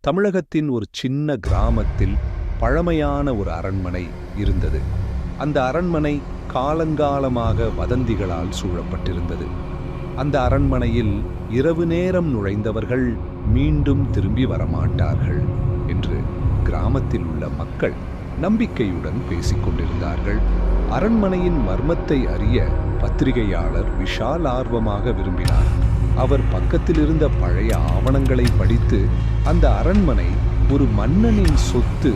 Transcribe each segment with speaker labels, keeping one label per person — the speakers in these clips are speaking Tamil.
Speaker 1: தமிழகத்தின் ஒரு சின்ன கிராமத்தில் பழமையான ஒரு அரண்மனை இருந்தது. அந்த அரண்மனை காலங்காலமாக வதந்திகளால் சூழப்பட்டிருந்தது. அந்த அரண்மனையில் இரவு நேரம் நுழைந்தவர்கள் மீண்டும் திரும்பி வரமாட்டார்கள் என்று கிராமத்தில் உள்ள மக்கள் நம்பிக்கையுடன் பேசிக்கொண்டிருந்தார்கள் அரண்மனையின் மர்மத்தை அறிய பத்திரிகையாளர் விஷால் ஆர்வமாக விரும்பினார். அவர் பக்கத்தில் இருந்த பழைய ஆவணங்களை படித்து அந்த அரண்மனை ஒரு மன்னனின் சொத்து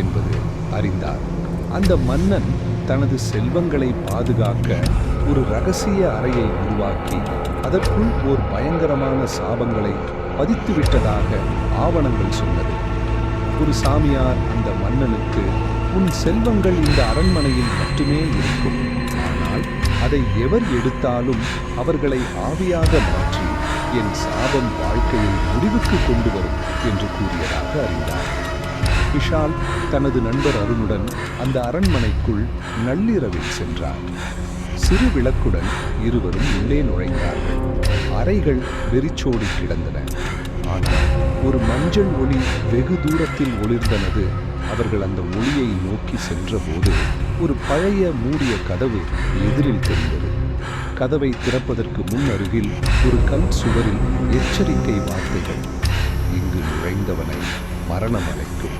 Speaker 1: என்பது அறிந்தார். அந்த மன்னன் தனது செல்வங்களை பாதுகாக்க ஒரு ரகசிய அறையை உருவாக்கி அதற்குள் ஓர் பயங்கரமான சாபங்களை பதித்துவிட்டதாக ஆவணங்கள் சொன்னது. ஒரு சாமியார் அந்த மன்னனுக்கு உன் செல்வங்கள் இந்த அரண்மனையில் மட்டுமே இருக்கும். ஆனால் அதை எவர் எடுத்தாலும் அவர்களை ஆவியாக மாற்ற என் சாபம் வாழ்க்கையை முடிவுக்கு கொண்டு வரும் என்று கூறியதாக அறிந்தார். விஷால் தனது நண்பர் அருணுடன் அந்த அரண்மனைக்குள் நள்ளிரவில் சென்றார். சிறு விளக்குடன் இருவரும் உள்ளே நுழைந்தார்கள் அறைகள் வெறிச்சோடி கிடந்தன. ஆனால் ஒரு மஞ்சள் ஒளி வெகு தூரத்தில் ஒளிர்ந்தனது. அவர்கள் அந்த ஒளியை நோக்கி சென்றபோது ஒரு பழைய மூடிய கதவு எதிரில் தெரிந்தது. கதவை திறப்பதற்கு முன் அருகில் ஒரு கல் சுவரில் எச்சரிக்கை வார்த்தைகள். இங்கு நுழைந்தவனை மரணம் அழைக்கும்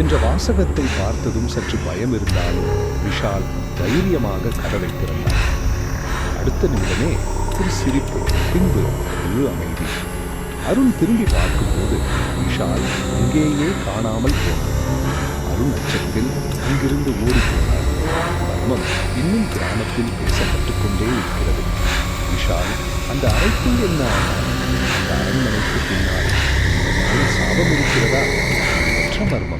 Speaker 1: என்ற வாசகத்தை பார்த்ததும் சற்று பயம் இருந்தாலும் விஷால் தைரியமாக கதவை திறந்தார் அடுத்த நிமிடமே ஒரு சிரிப்பு பின்பு முழு அமைதி. அருண் திரும்பி பார்க்கும்போது விஷால் இங்கேயே காணாமல் போனார் அருண் அச்சத்தில் அங்கிருந்து ஓடி போனார் மர்மம் இன்னும் கிராமத்தில் பேசப்பட்டுக் கொண்டே இருக்கிறது. விஷால் அந்த அறைக்குள் என்ன அந்த அரண்மனைக்கு பின்னால் சாபம் இருக்கிறதா? மற்ற மர்மம்.